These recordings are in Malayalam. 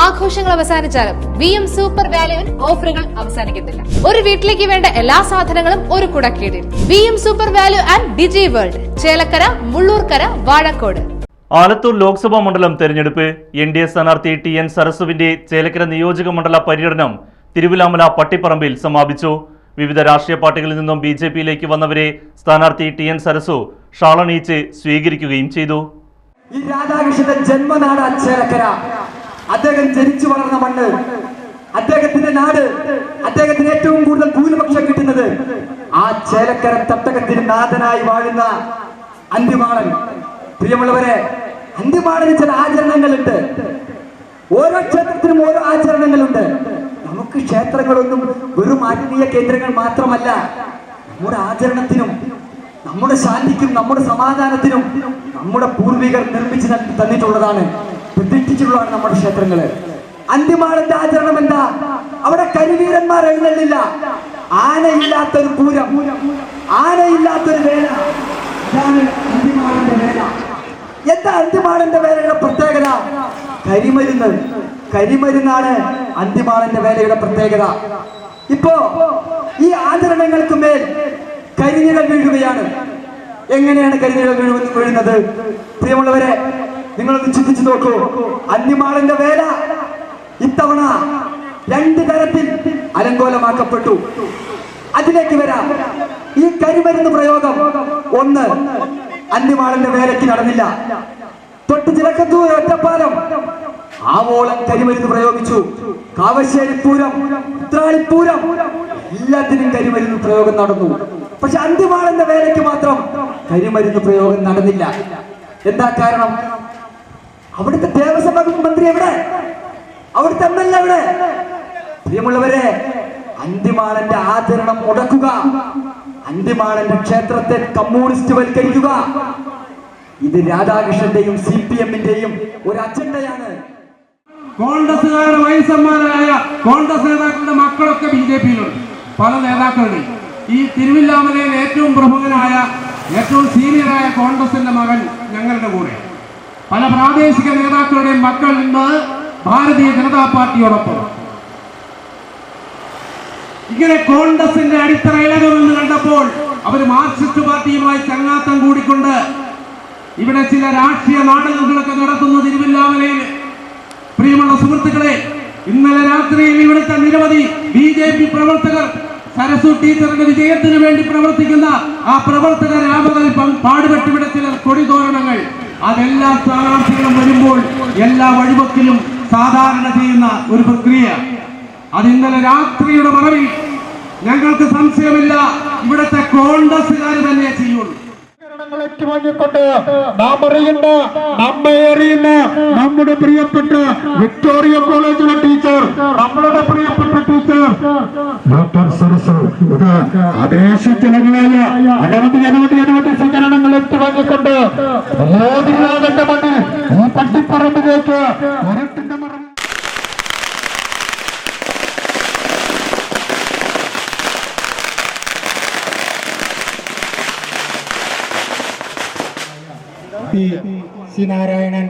ആഘോഷങ്ങൾ അവസാനിച്ചാലും വി എം സൂപ്പർ വാല്യുവിൽ ഓഫറുകൾ അവസാനിക്കുന്നില്ല ഒരു വീട്ടിലേക്ക് വേണ്ട എല്ലാ സാധനങ്ങളും ഒരു കുടക്കീടിൽ. V M super value and digi world Chelakkara Mullurkara Vazhakkode. Alathur Lok Sabha മണ്ഡലം തെരഞ്ഞെടുപ്പ് എൻ ഡി എ സ്ഥാനാർത്ഥി ടി എൻ സരസുവിന്റെ ചേലക്കര നിയോജക മണ്ഡല പര്യടനം തിരുവിലാമല പട്ടിപ്പറമ്പിൽ സമാപിച്ചു. വിവിധ രാഷ്ട്രീയ പാർട്ടികളിൽ നിന്നും ബി ജെ പിയിലേക്ക് വന്നവരെ സ്ഥാനാർത്ഥി ടി എൻ സരസു ഷാളണീച്ച് സ്വീകരിക്കുകയും ചെയ്തു. ഈ രാധാകൃഷ്ണന്റെ ജന്മനാട് ചേലക്കര. അദ്ദേഹം ജനിച്ചു വളർന്ന മണ്ണ് അദ്ദേഹത്തിന്റെ നാട് അദ്ദേഹത്തിന് ഏറ്റവും കൂടുതൽ ഭൂരിപക്ഷം കിട്ടുന്നത് ആ ചേലക്കര തട്ടകത്തിന് നാഥനായി വാഴുന്ന അന്തിമാളൻ പ്രിയമുള്ളവരെ അന്തിമാളന് ചില ആചരണങ്ങളുണ്ട്. ഓരോ ക്ഷേത്രത്തിനും ഓരോ ആചരണങ്ങളുണ്ട്. നമുക്ക് ക്ഷേത്രങ്ങളൊന്നും വെറും ആത്മീയ കേന്ദ്രങ്ങൾ മാത്രമല്ല. നമ്മുടെ ആചരണത്തിനും നമ്മുടെ ശാന്തിക്കും നമ്മുടെ സമാധാനത്തിനും നമ്മുടെ പൂർവികർ നിർമ്മിച്ചു തന്നിട്ടുള്ളതാണ് പ്രതിഷ്ഠിച്ചിട്ടുള്ളതാണ് നമ്മുടെ ക്ഷേത്രങ്ങൾ. അന്തിമാളന്റെ ആചരണം എന്താ? അവിടെ കരിവീരന്മാർ എഴുന്നള്ളില്ല. ആനയില്ലാത്തൊരു പൂരം. ആനയില്ലാത്തൊരു വേല. വേല. എന്താ അന്തിമാളന്റെ വേലയുടെ പ്രത്യേകത? കരിമരുന്ന്. കരിമരുന്നാണ് അന്തിമാളന്റെ വേലയുടെ പ്രത്യേകത. ഇപ്പോ ഈ ആചരണങ്ങൾക്ക് മേൽ കരിഞ്ഞികൾ വീഴുകയാണ്. എങ്ങനെയാണ് വീഴുന്നത് വീഴുന്നത്? പ്രിയമുള്ളവരെ നിങ്ങളൊന്ന് ചിന്തിച്ചു നോക്കൂ. അന്യമാളന്റെ വേല ഇത്തവണ രണ്ട് തരത്തിൽ അലങ്കോലമാക്കപ്പെട്ടു. അതിലേക്ക് വരാം. ഈ കരിമരുന്ന് പ്രയോഗം ഒന്ന് അന്യമാളന്റെ വേലയ്ക്ക് നടന്നില്ല. തൊട്ട് ചിലക്കത്തൂർ ഒറ്റപ്പാലം. ആവോളം കരിമരുന്ന് പ്രയോഗിച്ചു. കാവശ്ശേരി പൂരം ഉത്രാളിപ്പൂരം എല്ലാത്തിനും കരിമരുന്ന് പ്രയോഗം നടന്നു. പക്ഷെ അന്തിമാളന്റെ വേലയ്ക്ക് മാത്രം കരിമരുന്ന് പ്രയോഗം നടന്നില്ല. എന്താ കാരണം? അവിടുത്തെ ദേവസ്വം വകുപ്പ് മന്ത്രി എവിടെ? അവിടുത്തെ എം എൽ എ എവിടെ? പ്രിയമുള്ളവരെ അന്തിമാളന്റെ ആചരണം മുടക്കുക. അന്തിമാളന്റെ ക്ഷേത്രത്തെ കമ്മ്യൂണിസ്റ്റ് വൽക്കരിക്കുക. ഇത് രാധാകൃഷ്ണന്റെയും സി പി എമ്മിന്റെയും ഒരു അജണ്ടയാണ്. കോൺഗ്രസുകാരുടെ വയസ്സന്മാരായ കോൺഗ്രസ് നേതാക്കളുടെ മക്കളൊക്കെ ബി ജെ പിയിലുണ്ട്. പല നേതാക്കളുടെയും. ഈ തിരുവില്ലാമലയിൽ ഏറ്റവും പ്രമുഖനായ ഏറ്റവും സീനിയറായ കോൺഗ്രസിന്റെ മകൻ ഞങ്ങളുടെ കൂടെ. പല പ്രാദേശിക നേതാക്കളുടെയും മക്കൾ ഇന്ന് ഭാരതീയ ജനതാ പാർട്ടിയോടൊപ്പം. ഇങ്ങനെ കോൺഗ്രസിന്റെ അടിത്തറ ഇളകുമെന്ന് കണ്ടപ്പോൾ അവർ മാർക്സിസ്റ്റ് പാർട്ടിയുമായി ചങ്ങാത്തം കൂടിക്കൊണ്ട് ഇവിടെ ചില രാഷ്ട്രീയ നാടകങ്ങളൊക്കെ നടത്തുന്നു തിരുവില്ലാമലയിൽ പ്രിയമുള്ള സുഹൃത്തുക്കളെ ഇന്നലെ രാത്രിയിൽ ഇവിടുത്തെ നിരവധി ബി ജെ പി പ്രവർത്തകർ സരസു ടീച്ചറിന്റെ വിജയത്തിന് വേണ്ടി പ്രവർത്തിക്കുന്ന ആ പ്രവർത്തകർ പാടുപെട്ടിവിടെ ചില കൊടിതോരണങ്ങൾ അതെല്ലാ സ്ഥാനാർത്ഥികളും വരുമ്പോൾ എല്ലാ വഴിവക്കിലും സാധാരണ ചെയ്യുന്ന ഒരു പ്രക്രിയ. അത് ഇന്നലെ രാത്രിയുടെ മറവിൽ ഞങ്ങൾക്ക് സംശയമില്ല. ഇവിടുത്തെ കോൺഗ്രസ്സുകാർ തന്നെ ചെയ്യുള്ളൂ. അറിയുന്ന നമ്മെ അറിയുന്ന നമ്മുടെ പ്രിയപ്പെട്ട വിക്ടോറിയ കോളേജിലെ ടീച്ചർ നമ്മളുടെ പ്രിയപ്പെട്ട ടീച്ചർ ഡോക്ടർ സരസ് അദേശത്തിലങ്ങളായ അനവധി അനവധി അനവധി സ്വീകരണങ്ങൾ ഏറ്റുവാങ്ങിക്കൊണ്ട് മോദിയുടെ മണ്ണ് ഈ പട്ടിപ്പറമ്പിലേക്ക് നാരായണൻ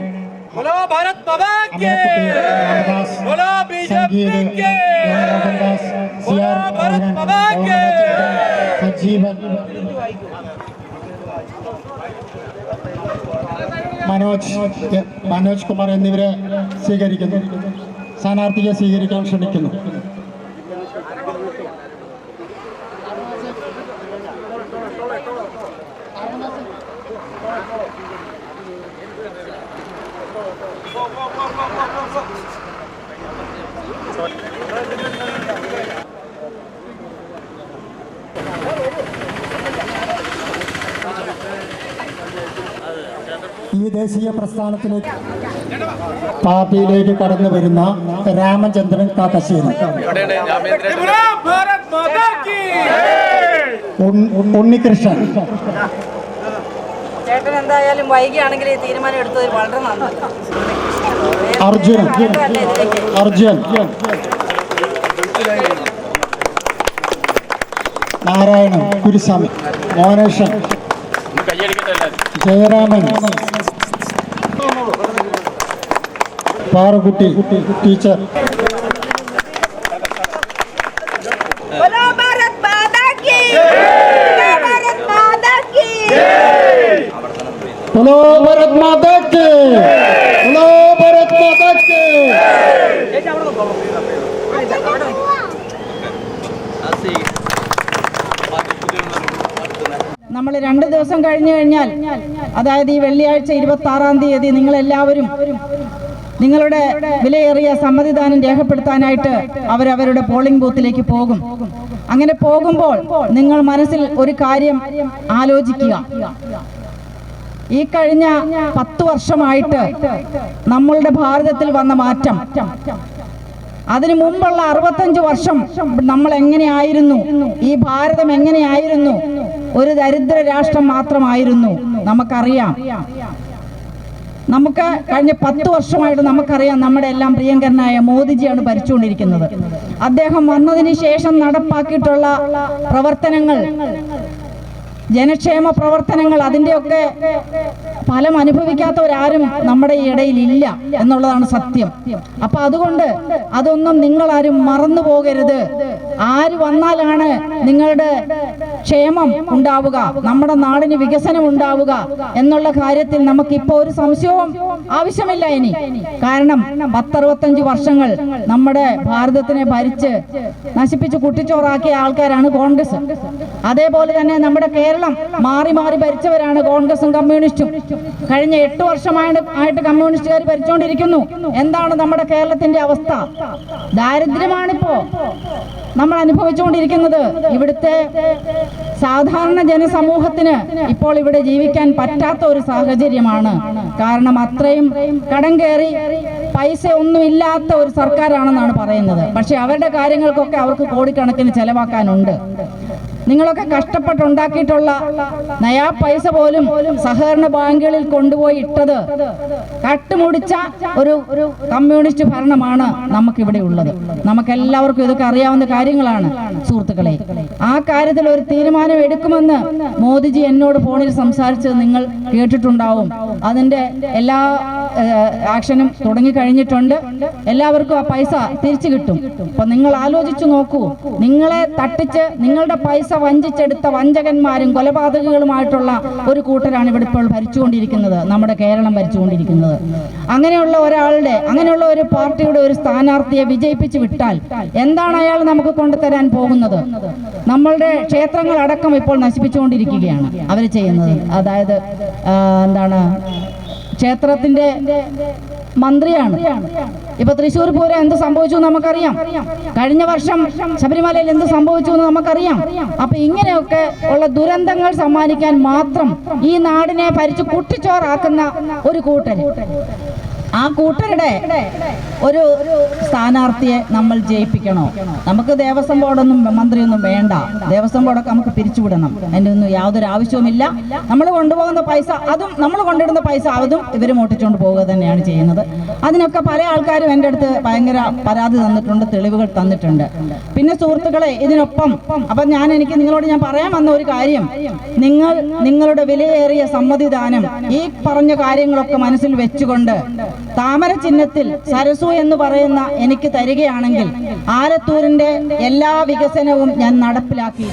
बोलो भारत बाबा के അമ്മക്കുട്ടി രാമദാസ് बोलो BJP Sangeeth K Mohandas C R Bharath Mohanan മാതാ കേ. സജീവൻ മനോജ് എ- മനോജ് കുമാർ എന്നിവരെ സ്വീകരിക്കുന്നു സ്ഥാനാർത്ഥിയെ സ്വീകരിക്കാൻ ക്ഷണിക്കുന്നു ഈ ദേശീയ പ്രസ്ഥാനത്തിലേക്ക് പാർട്ടിയിലേക്ക് കടന്നു വരുന്ന രാമചന്ദ്രൻ കാക്കശ്ശേരി. ഉണ്ണികൃഷ്ണൻ. ചേട്ടൻ എന്തായാലും വൈകിയാണെങ്കിൽ ഈ തീരുമാനം എടുത്തത് വളരെ നന്നായി അർജുൻ. അർജുൻ. നാരായണൻ കുരുസ്വാമി മോനേഷൻ ജയരാമൻ പാറക്കുട്ടി ടീച്ചർ. രണ്ട് ദിവസം കഴിഞ്ഞു കഴിഞ്ഞാൽ അതായത് ഈ വെള്ളിയാഴ്ച ഇരുപത്തി ആറാം തീയതി നിങ്ങൾ എല്ലാവരും നിങ്ങളുടെ വിലയേറിയ സമ്മതിദാനം രേഖപ്പെടുത്താനായിട്ട് അവരവരുടെ പോളിംഗ് ബൂത്തിലേക്ക് പോകും. അങ്ങനെ പോകുമ്പോൾ നിങ്ങൾ മനസ്സിൽ ഒരു കാര്യം ആലോചിക്കുക. ഈ കഴിഞ്ഞ പത്ത് വർഷമായിട്ട് നമ്മളുടെ ഭാരതത്തിൽ വന്ന മാറ്റം. അതിനു മുമ്പുള്ള അറുപത്തഞ്ച് വർഷം നമ്മൾ എങ്ങനെയായിരുന്നു? ഈ ഭാരതം എങ്ങനെയായിരുന്നു? ഒരു ദരിദ്ര രാഷ്ട്രം മാത്രമായിരുന്നു. നമുക്കറിയാം. നമുക്ക് കഴിഞ്ഞ പത്ത് വർഷമായിട്ട് നമുക്കറിയാം നമ്മുടെ എല്ലാം പ്രിയങ്കരനായ മോദിജിയാണ് ഭരിച്ചുകൊണ്ടിരിക്കുന്നത്. അദ്ദേഹം വന്നതിന് ശേഷം നടപ്പാക്കിയിട്ടുള്ള പ്രവർത്തനങ്ങൾ ജനക്ഷേമ പ്രവർത്തനങ്ങൾ അതിന്റെയൊക്കെ ഫലം അനുഭവിക്കാത്തവരാരും നമ്മുടെ ഇടയിൽ ഇല്ല എന്നുള്ളതാണ് സത്യം. അപ്പൊ അതുകൊണ്ട് അതൊന്നും നിങ്ങളാരും മറന്നു പോകരുത് ആര് വന്നാലാണ് നിങ്ങളുടെ ക്ഷേമം ഉണ്ടാവുക നമ്മുടെ നാടിന് വികസനം ഉണ്ടാവുക എന്നുള്ള കാര്യത്തിൽ നമുക്കിപ്പോ ഒരു സംശയവും ആവശ്യമില്ല ഇനി. കാരണം പത്തറുപത്തഞ്ച് വർഷങ്ങൾ നമ്മുടെ ഭാരതത്തിനെ ഭരിച്ച് നശിപ്പിച്ച് കുട്ടിച്ചോറാക്കിയ ആൾക്കാരാണ് കോൺഗ്രസ്. അതേപോലെ തന്നെ നമ്മുടെ കേരളം മാറി മാറി ഭരിച്ചവരാണ് കോൺഗ്രസും കമ്മ്യൂണിസ്റ്റും. കഴിഞ്ഞ എട്ട് വർഷമായിട്ട് ആയിട്ട് കമ്മ്യൂണിസ്റ്റുകാർ ഭരിച്ചുകൊണ്ടിരിക്കുന്നു എന്താണ് നമ്മുടെ കേരളത്തിന്റെ അവസ്ഥ? ദാരിദ്ര്യമാണിപ്പോ. നമ്മൾ അനുഭവിച്ചുകൊണ്ടിരിക്കുന്നത് ഇവിടുത്തെ സാധാരണ ജനസമൂഹത്തിന് ഇപ്പോൾ ഇവിടെ ജീവിക്കാൻ പറ്റാത്ത ഒരു സാഹചര്യമാണ്. കാരണം അത്രയും കടം കയറി പൈസ ഒന്നുമില്ലാത്ത ഒരു സർക്കാരാണെന്നാണ് പറയുന്നത്. പക്ഷെ അവരുടെ കാര്യങ്ങൾക്കൊക്കെ അവർക്ക് കോടിക്കണക്കിന് ചെലവാക്കാനുണ്ട്. നിങ്ങളൊക്കെ കഷ്ടപ്പെട്ടുണ്ടാക്കിയിട്ടുള്ള നയാ പൈസ പോലും സഹകരണ ബാങ്കുകളിൽ കൊണ്ടുപോയി ഇട്ടത് കട്ടുമുടിച്ച ഒരു കമ്മ്യൂണിസ്റ്റ് ഭരണമാണ് നമുക്കിവിടെ ഉള്ളത്. നമുക്ക് എല്ലാവർക്കും ഇതൊക്കെ അറിയാവുന്ന കാര്യങ്ങളാണ് സുഹൃത്തുക്കളെ. ആ കാര്യത്തിൽ ഒരു തീരുമാനം എടുക്കുമെന്ന് മോദിജി എന്നോട് ഫോണിൽ സംസാരിച്ചത് നിങ്ങൾ കേട്ടിട്ടുണ്ടാവും. അതിന്റെ എല്ലാ ആക്ഷനും തുടങ്ങി കഴിഞ്ഞിട്ടുണ്ട് എല്ലാവർക്കും ആ പൈസ തിരിച്ചു കിട്ടും. അപ്പൊ നിങ്ങൾ ആലോചിച്ചു നോക്കൂ. നിങ്ങളെ തട്ടിച്ച് നിങ്ങളുടെ പൈസ വഞ്ചിച്ചെടുത്ത വഞ്ചകന്മാരും കൊലപാതകങ്ങളുമായിട്ടുള്ള ഒരു കൂട്ടരാണ് ഇവിടെ ഇപ്പോൾ ഭരിച്ചുകൊണ്ടിരിക്കുന്നത്. നമ്മുടെ കേരളം ഭരിച്ചുകൊണ്ടിരിക്കുന്നത്. അങ്ങനെയുള്ള ഒരാളുടെ അങ്ങനെയുള്ള ഒരു പാർട്ടിയുടെ ഒരു സ്ഥാനാർത്ഥിയെ വിജയിപ്പിച്ച് വിട്ടാൽ എന്താണ് അയാൾ നമുക്ക് കൊണ്ടുതരാൻ പോകുന്നത്? നമ്മളുടെ ക്ഷേത്രങ്ങൾ അടക്കം ഇപ്പോൾ നശിപ്പിച്ചുകൊണ്ടിരിക്കുകയാണ് അവർ ചെയ്യുന്നത്. അതായത് എന്താണ് ക്ഷേത്രത്തിന്റെ മന്ത്രിയാണ്. ഇപ്പൊ തൃശ്ശൂർ പൂരം എന്ത് സംഭവിച്ചു എന്ന് നമുക്കറിയാം. കഴിഞ്ഞ വർഷം ശബരിമലയിൽ എന്ത് സംഭവിച്ചു എന്ന് നമുക്കറിയാം. അപ്പൊ ഇങ്ങനെയൊക്കെ ഉള്ള ദുരന്തങ്ങൾ സമ്മാനിക്കാൻ മാത്രം ഈ നാടിനെ ഭരിച്ച് കുട്ടിച്ചോറാക്കുന്ന ഒരു കൂട്ടര്. ആ കൂട്ടരുടെ ഒരു സ്ഥാനാർത്ഥിയെ നമ്മൾ ജയിപ്പിക്കണോ. നമുക്ക് ദേവസ്വം ബോർഡൊന്നും മന്ത്രിയൊന്നും വേണ്ട. ദേവസ്വം ബോർഡൊക്കെ നമുക്ക് പിരിച്ചുവിടണം. അതിന്റെ ഒന്നും യാതൊരു ആവശ്യവുമില്ല. നമ്മൾ കൊണ്ടുപോകുന്ന പൈസ അതും നമ്മൾ കൊണ്ടിടുന്ന പൈസ അതും ഇവർ മോട്ടിച്ചുകൊണ്ട് പോവുക തന്നെയാണ് ചെയ്യുന്നത്. അതിനൊക്കെ പല ആൾക്കാരും എന്റെ അടുത്ത് ഭയങ്കര പരാതി തന്നിട്ടുണ്ട് തെളിവുകൾ തന്നിട്ടുണ്ട്. പിന്നെ സുഹൃത്തുക്കളെ ഇതിനൊപ്പം അപ്പം ഞാൻ എനിക്ക് നിങ്ങളോട് ഞാൻ പറയാൻ വന്ന ഒരു കാര്യം. നിങ്ങൾ നിങ്ങളുടെ വിലയേറിയ സമ്മതിദാനം ഈ പറഞ്ഞ കാര്യങ്ങളൊക്കെ മനസ്സിൽ വെച്ചുകൊണ്ട് താമര ചിഹ്നത്തിൽ സരസു എന്ന് പറയുന്ന എനിക്ക് തരികയാണെങ്കിൽ ആലത്തൂരിന്റെ എല്ലാ വികസനവും ഞാൻ നടപ്പിലാക്കി